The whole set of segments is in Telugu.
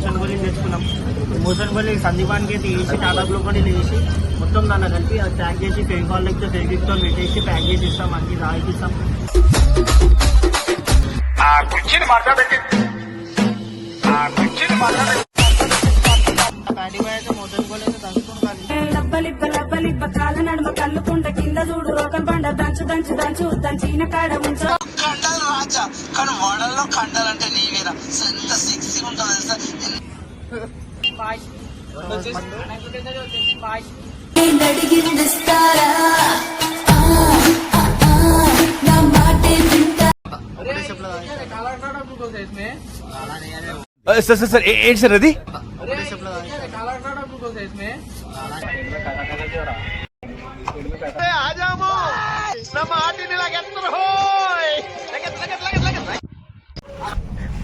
గోళీలు తెచ్చుకున్నాం. మోషన్ గోళీ సందీపానికి అయితే వేసి టాటా గ్లూకోడీలు వేసి మొత్తం దాన్ని కలిపి అది ప్యాక్ చేసి ఫెవికాల్ లెక్తో ఫెవిక్తో పెట్టేసి ప్యాక్ చేసి ఇస్తాం మనకి రాయిస్తాం లబ్బలిబ్బ లబ్బలిబ్బ కాళ్ళ నడుమ కళ్ళుకుంట కింద చూడు రోకల్ బండ దంచు దంచు దంచు దంచిన కాడ ఉంచు రాజా కానీ మోడల్లో కండలు అంటే నీవేరా ఎంత సెక్సీ ఉంటుంది తెలుసా? సార్ సార్ సార్ ఏ- ఏంటి సార్ అది?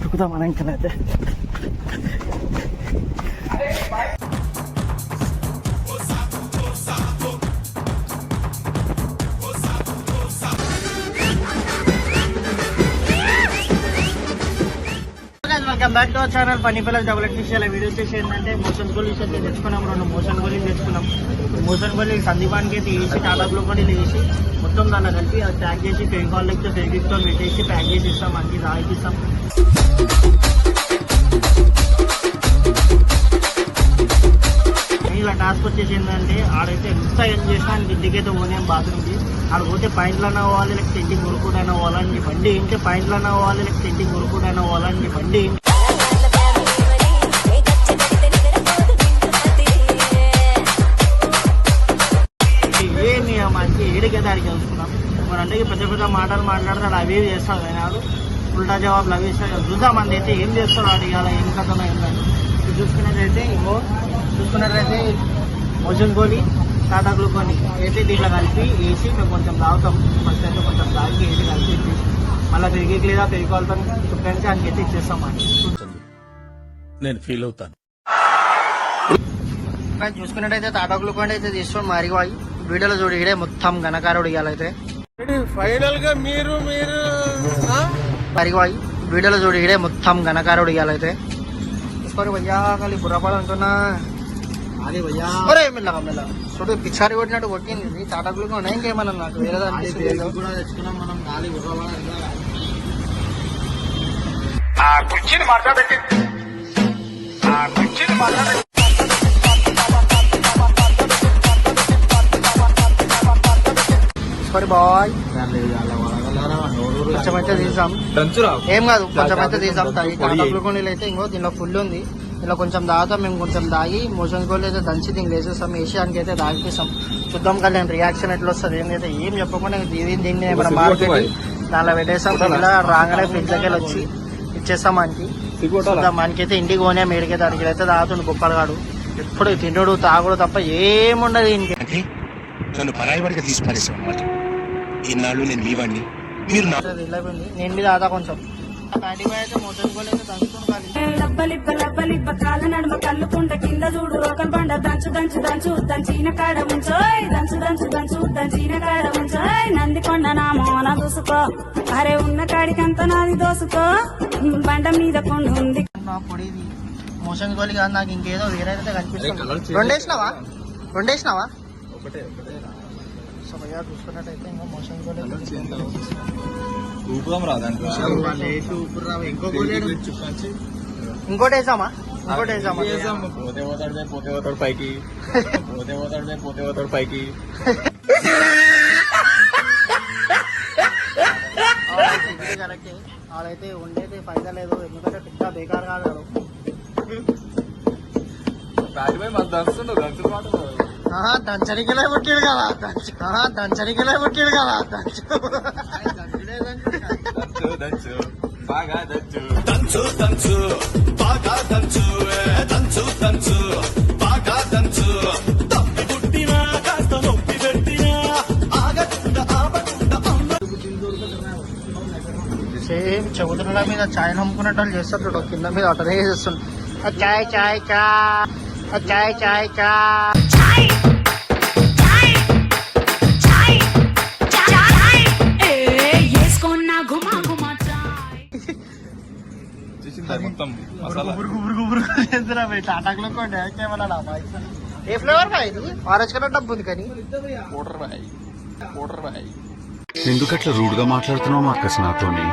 ఉరుకుతాం మనం ఇంకా అయితే welcome back to our channel. పని పిల్లలు డబుల్ ఎక్స్ఎల్ వీడియో చేసి ఏంటంటే మోషన్ గోళీస్ అయితే తెచ్చుకున్నాం. రెండు మోషన్ గోళీలు తెచ్చుకున్నాం. మోషన్ గోళీ సందీపానికి అయితే వేసి టాటా గ్లూకోడీలు వేసి మొత్తం దాన్ని కలిపి అది ప్యాక్ చేసి ఫెవికాల్ లెక్తో ఫెవిక్తో పెట్టేసి ప్యాక్ చేసి ఇస్తాం మనకి రాయిస్తాం. ఇలా టాస్క్ వచ్చేసి ఏంటంటే ఆడైతే ఎంత ఏం చేసినా ఇంటికైతే పోనేం బాత్రూమ్కి ఆడ పోతే పాయింట్లన్నా పోవాలి లేకపోతే ఇంటికి కొనుక్కుంటైనా పోవాలని బండి ఇంటే పాయింట్లన్నా పోవాలి లేకపోతే ఇంటికి కొనుక్కుంటైనా పోవాలని బండి మంచి ఏడికైతే ఆడికి తెలుసుకున్నాం మరి అంటే పెద్ద పెద్ద మాటలు మాట్లాడతాడు అవి చేస్తాడు కానీ వాడు ఉల్టా జవాబులు అవి ఇస్తాడు. చూద్దాం అయితే ఏం చేస్తాడు అడిగాల ఏం కథనో ఏంటని ఇది చూసుకున్నట్లయితే ఇంకో చూసుకున్నట్లయితే మోషన్ గోలి టాటా గ్లూకోని అయితే దీంట్లో కలిపి వేసి మేము కొంచెం తాగుతాం. ఫస్ట్ అయితే కొంచెం తాగి వేసి కలిపి మళ్ళీ పెరిగి లేదా పెరిగిపోతాం ఫ్రెండ్స్ ఆయనకి అయితే ఇచ్చేస్తాం నేను ఫీల్ అవుతాను. కానీ చూసుకున్నట్టయితే టాటా గ్లూకోన్ అయితే తీసుకొని మరిగిపోయి వీడియోలో చూడు ఇడే మొత్తం ఘనకారుడు ఇవ్వాలైతే ఫైనల్గా మీరు మీరు మరిగిపోయి వీడియోలో చూడు ఇడే మొత్తం ఘనకారుడు ఇవ్వాలైతే తీసుకొని భయ్యా ఖాళీ బుర్రపాలు అంటున్నా. అదే భయ్యా ఒరే మెల్లగా మెల్ల. చూడు పిచ్చారి కొట్టినట్టు కొట్టింది. టాటా గ్లూకోన్ ఇంకేమన్నా నాకు? వేరే దాని కూడా తెచ్చుకున్నాం మనం గాలి ఆ కుర్చీని మార్చబెట్టి ఆ కుర్చీని మార్చబెట్టి సారీ బాయ్. కొంచెం అయితే తీసాం ఏం కాదు కొంచెం అయితే తీసాం. గ్లూకోన్ అయితే ఇంకో దీనిలో ఫుల్ ఉంది. ఇలా కొంచెం తాగుతాం మేము కొంచెం తాగి మోషన్ గోల్ అయితే దంచి దీనికి వేసేస్తాం. ఏషియానికి అయితే తాగిపిస్తాం. చూద్దాం కానీ నేను రియాక్షన్ ఎట్లా వస్తుంది ఏంటైతే ఏం చెప్పకుండా దీని దీన్ని ఏమైనా మార్కెట్ దానిలో పెట్టేస్తాం. ఇలా రాగానే ఫ్రిడ్జ్ దగ్గర వచ్చి ఇచ్చేస్తాం మనకి చూద్దాం మనకైతే ఇంటికి పోనే మేడికైతే అడిగి అయితే తాగుతుండు గొప్పగాడు ఎప్పుడు తిండుడు తాగుడు తప్ప ఏముండదు ఇంకే అంటే నన్ను పరాయి వాడిగా ఇన్నాళ్ళు నేను మీ వాడిని మీరు నేను మీద ఆదా కొంచెం. కింద చూడు. రోకల్ బండ దంచు దంచు దంచు దంచిన కాడ ఉంచోయ్ దంచు దంచు దంచు దంచిన కాడ ఉంచోయ్ నందికొండ నా మోన దూసుకో. అరే ఉన్న కాడికంత నాది దోసుకో. బండ మీద కొండ ఉంది. నా పొడిది మోషన్ గోలి కాదు నాకు ఇంకేదో వేరే కనిపిస్తుంది. రెండు వేసినావా రెండు వేసినావా సో భయ్యా చూసుకున్నట్టయితే ఇంకా మోషన్ గోలి ఏడు. ఇంకోటి వేసామా? ఇంకోటి వేసామా? పోతే పోతాడు పోతే పోతాడు పైకి. పోతే పోతాడు పోతే పోతాడు పైకి. కరెక్టే ఆడైతే ఉండేది ఫైదా లేదు. ఎందుకంటే పెద్ద బేకార్ కాదు. బ్యాట్ పై మన దంచుండు దంచుడు దంచనికలే పుట్టాడు కదా. దంచు. ఆహా, దంచనికలే పుట్టాడు కదా. దంచు. బాగా దంచు. దంచు దంచు. బాగా దంచు దంచు దంచు. బాగా దంచు. తప్పి పుట్టినా కాస్త నొప్పి పెట్టినా. ఆగకుండా ఆపకుండా సేమ్ చౌదరుల మీద చాయ్ నమ్ముకున్నట్టు వాళ్ళు చేస్తారు చూడు కింద మీద అటనే చేస్తుంది ఆ చాయ్ చాయ్ చా ఆ చాయ్ చాయ్ చా ఉంటుంది మొత్తం మసాలా. టాటాకులో కూడా ఏమన్నా ఏ ఫ్లేవర్ బా ఇది? ఆరెంజ్ కలర్ డబ్బు ఉంది కానీ. బాయ్ బాయ్ ఎందుకట్లా రూడ్గా మాట్లాడుతున్నావు మార్కస్ నాతోని?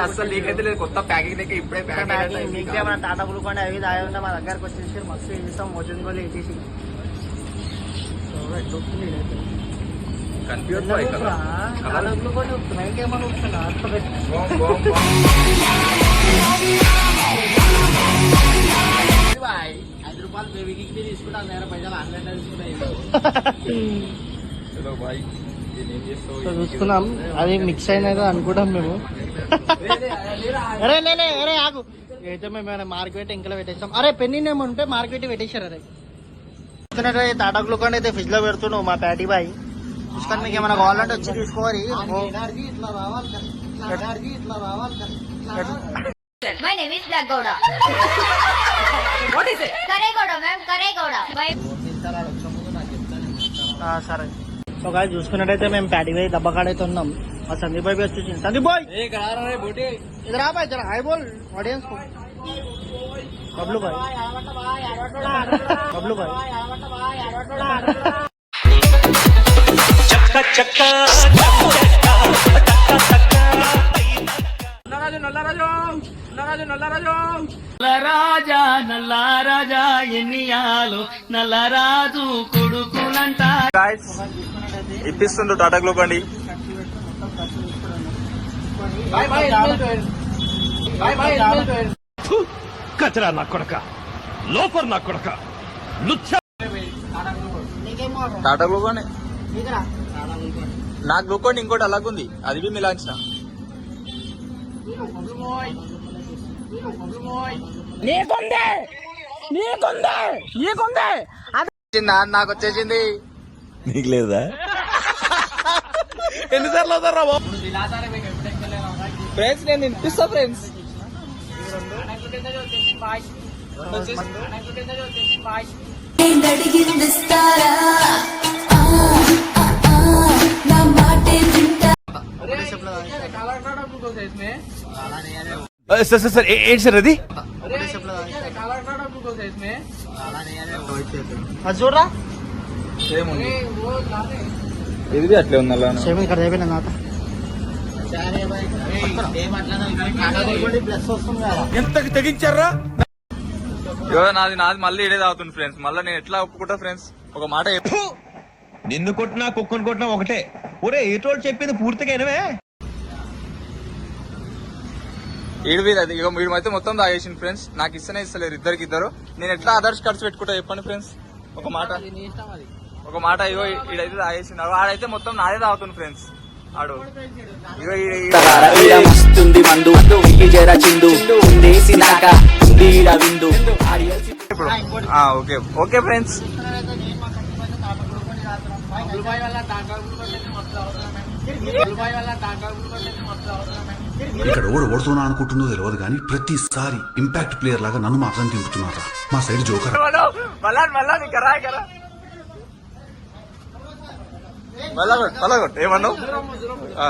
అసలు నీకైతే లేదు కొత్త ప్యాకింగ్ దగ్గర ఇప్పుడే ప్యాకింగ్. మీకేమైనా టాటా గ్లూకోండి అవి తాగి ఉంటే మా దగ్గరకు వచ్చేసి మస్తు చేస్తాం మోషన్ గోలు వేసేసి ఐదు రూపాయలు బేబీకి తీసుకుంటా నేర పైసలు ఆన్లైన్ తీసుకుంటా సో చూసుకున్నాం. అది మిక్స్ అయినది అనుకుంటాం మేము. అరే నేనే అరే ఆగు. అయితే మేము ఏమైనా మార్కెట్ ఇంకా పెట్టేస్తాం. అరే పెన్ని ఏమో ఉంటే మార్కెట్ పెట్టేశారు అరే. చూస్తున్నట్టు టాటా గ్లూకాన్ అయితే ఫ్రిడ్జ్లో పెడుతున్నావు మా ప్యాటీ బాయ్. చూసుకొని మీకు ఏమైనా కావాలంటే వచ్చి తీసుకోవాలి My name is Black Gouda. what is it? Karegouda, ma'am. Karegouda. Bye. ఆ, సరే. సో కాదు చూసుకున్నట్టయితే మేము ప్యాడీ పోయి డబ్బా కాడైతే ఉన్నాం మా సందీప్ బాయ్ వచ్చి చూసింది సందీప్ బాయ్ ఇది రా బాయ్ జర హాయ్ బోల్ ఆడియన్స్ కు బబ్లు బాయ్ బబ్లు బాయ్ చక్క చక్క నల్లరాజా నల్లరాజా ఎన్నియాలు నల్లరాజు కొడుకునంట ఇప్పిస్తుండ్రు టాటా గ్లూకండి కచరా నా కొడక లోపర్ నా కొడక లుచ్చ. టాటా గ్లూకోండి నా గ్లూకోండి ఇంకోటి అలాగుంది. అది వచ్చిందా? నాకు వచ్చేసింది. నీకు లేదా? ఎన్నిసార్లు అవుతారా బాబు ఫ్రెండ్స్ నేను వినిపిస్తా ఫ్రెండ్స్. సార్ సార్ సార్ ఏంటి సార్ అది? చూడరా? ఇది అట్లే ఉంది అలా సేమ్ ఇక్కడ అయిపోయినా నాత ఎంతకి తెగించారా? నాది నాది మళ్ళీ ఇడే తాగుతుంది ఫ్రెండ్స్ మళ్ళీ నేను ఎట్లా ఒప్పుకుంటా ఫ్రెండ్స్ ఒక మాట చెప్పు. నిన్ను కొట్టినా కుక్కను కొట్టినా ఒకటే. ఒరే ఏటోళ్ళు చెప్పింది పూర్తిగా అది. ఇక వీడు అయితే మొత్తం తాగేసింది ఫ్రెండ్స్ నాకు ఇస్తేనే ఇస్తలేరు ఇద్దరికి ఇద్దరు. నేను ఎట్లా ఆదర్శ్ ఖర్చు పెట్టుకుంటా చెప్పండి ఫ్రెండ్స్ ఒక మాట. ఒక మాట ఇగో ఈడైతే తాగేసింది ఆడైతే మొత్తం నాదే తాగుతుంది ఫ్రెండ్స్ ఆడు. ఓకే. ఓకే ఫ్రెండ్స్ ఇక్కడ ఓడి ఓడుతున్నా అనుకుంటుందో తెలియదు కానీ ప్రతిసారి ఇంపాక్ట్ ప్లేయర్ లాగా నన్ను మాత్రం దింపుతున్నారా మా సైడ్ జోకర్ మళ్ళా మళ్ళా నీ కరా కరా మళ్ళా కొట్టు మళ్ళా కొట్టు. ఏమన్నావు? ఆ.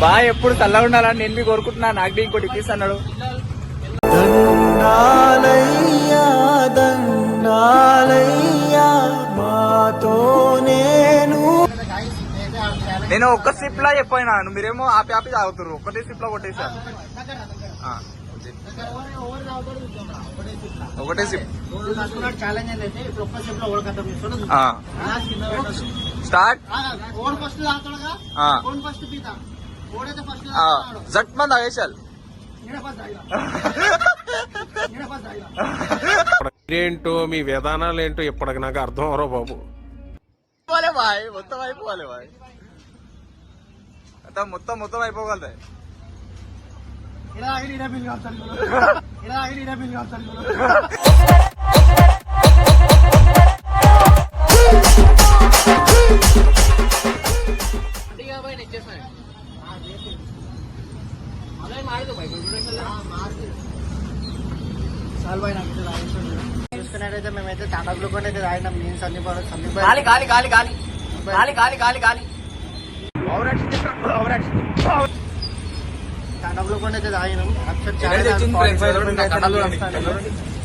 బాయ్ ఎప్పుడు చల్లగా ఉండాలని నేను మీ కోరుకుంటున్నా. నాకు బి ఇంకోటి ఇప్పిస్తా అన్నాడు. నేను. ఒక్క సిప్ లా చెప్పినా మీరేమో ఆపి ఆపి తాగుతారు ఒకటే సిప్లో కొట్టేసా. ఆ, ఒకటే సిప్ ఛాలెంజ్ ఏంటంటే ఇప్పుడు ఒక్క సేపు లో ఓడకట్టం చేస్తాడు స్టార్ట్ ఓన్ ఫస్ట్ తాగుతాడుగా? ఆ. ఓన్ ఫస్ట్ జట్ మంది తాగేసారు ఏంటో మీ విధానాలు ఏంటో ఇప్పటికి నాకు అర్థం అవరో బాబు. బాయ్ మొత్తం అయిపోవాలి బాయ్. అంటే మొత్తం మొత్తం అయిపోగలుగుతాయి ఇలా ఇలా బిల్ కడతాను ఇలా ఆగి ఇలా బిల్ కడతాను చూసుకున్నట్టయితే మేమైతే టాటా గ్లూకోన్ అయితే తాగినాం నేను సందీప్ సందీప్ గాలి గాలి గాలి గాలి. గాలి గాలి గాలి గాలి. టాటా గ్లూకోన్ అయితే తాగినాం.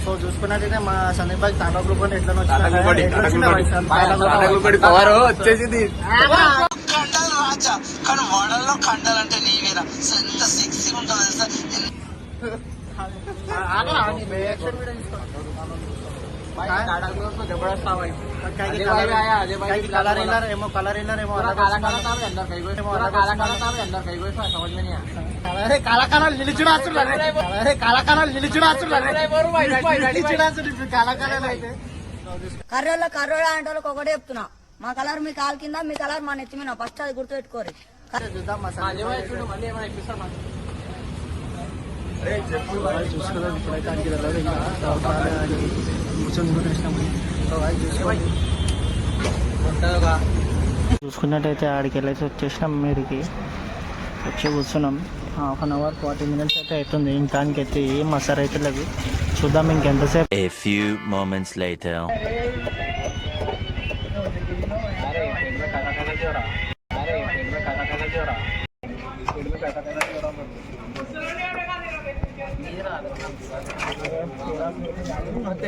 సో చూసుకున్నట్టయితే మా సందీప్ భాయ్ టాటా గ్లూకోన్ ఎట్లా టాటా ఆశ కానీ వడల్లో కండాలంటే నీవేనా ఎంత సెక్సీ ఉంటుంది సార్ ఏమో కలర్ ఏమో కళాకారాలు నిలిచిడాచుడు కళాకారాలు నిలిచిడాచుడు కళాకారాలు అయితే. కర్రోళ్ళ కర్రోళ్ళ అంటే ఒకటే చెప్తున్నా. మా కలర్ మీ కాలు కింద మీ కలర్ మా నెత్తి మీద. ఫస్ట్ అది గుర్తు పెట్టుకోరు చూద్దాం మా సందీప్ చూసుకున్నాం ఇప్పుడైతే అడిగి వెళ్ళదు ఇంకా. కూర్చొని వచ్చినాము చూసుకున్నట్టయితే ఆడికి వెళ్ళేసి వచ్చేసినాం మీరికి వచ్చి కూర్చున్నాం. Half an hour forty minutes అయితే అవుతుంది. ఇంకానికి అయితే ఏం మసార్ అయితే లేదు చూద్దాం ఇంకెంతసేపు.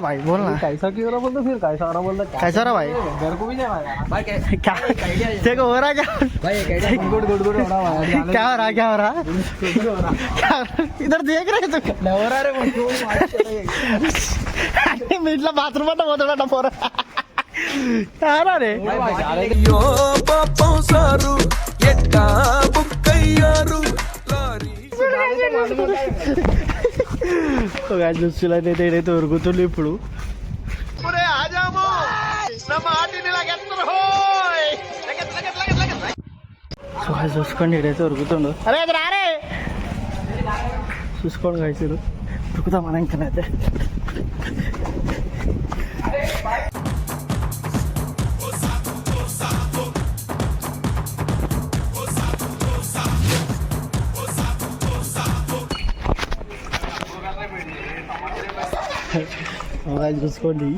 भाई बोल ना कैसा क्यों रहा बोलते फिर कैसा रहा बोलते कैसा रहा भाई घर को भी जाए भाई क्या देखो हो रहा क्या भाई गुड गुड गुड हो रहा भाई क्या हो रहा क्या हो रहा क्या इधर देख रहे तू हो रहा रे मीटला बाथरूम में बहुत बड़ा फोर ಯಾರ ಯೋ ಪಾಪ ಸಾರು ಎಟ್ಟ ಬುಕ್ಕಯ್ಯಾರು దుస్తులు అయితే ఏడైతే ఉరుగుతుండే ఇప్పుడు చూసుకోండి ఇడైతే ఉరుగుతుండో అరే రారే! చూసుకోండి కాదు ఉరుకుతాం మనం ఇంకనైతే. అమ్మాయిలు చూసుకోండి.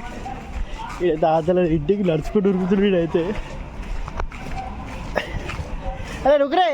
ఇదైతే ఆతల ఇంటికి నడుచుకుంటూ ఉరుకుతున్నాడు వీడైతే అరే రుకురే!